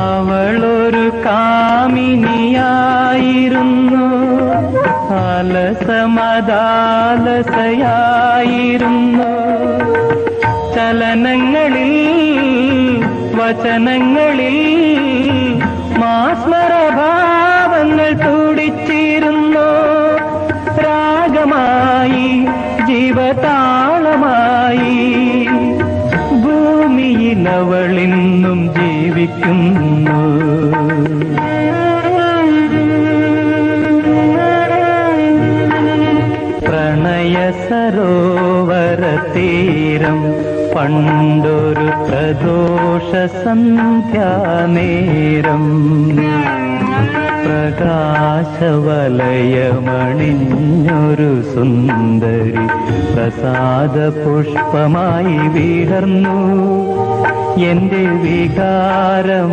അവളൊരു കാമിനിയായിരുന്നു. അലസമദാലസയായിരുന്നു. ചലനങ്ങളിൽ വചനങ്ങളിൽ മാസ്മരഭാവങ്ങൾ തുടിച്ചിരുന്നു. രാഗമായി ജീവതാളമായി അവളിന്നും ജീവിക്കുന്നു. പ്രണയ സരോവര തീരം പണ്ടൊരു പ്രദോഷ സന്ധ്യാനേരം പ്രകാശവലയമണിഞ്ഞൊരു സുന്ദരി പ്രസാദ പുഷ്പമായി വിടർന്നു. എന്റെ വികാരം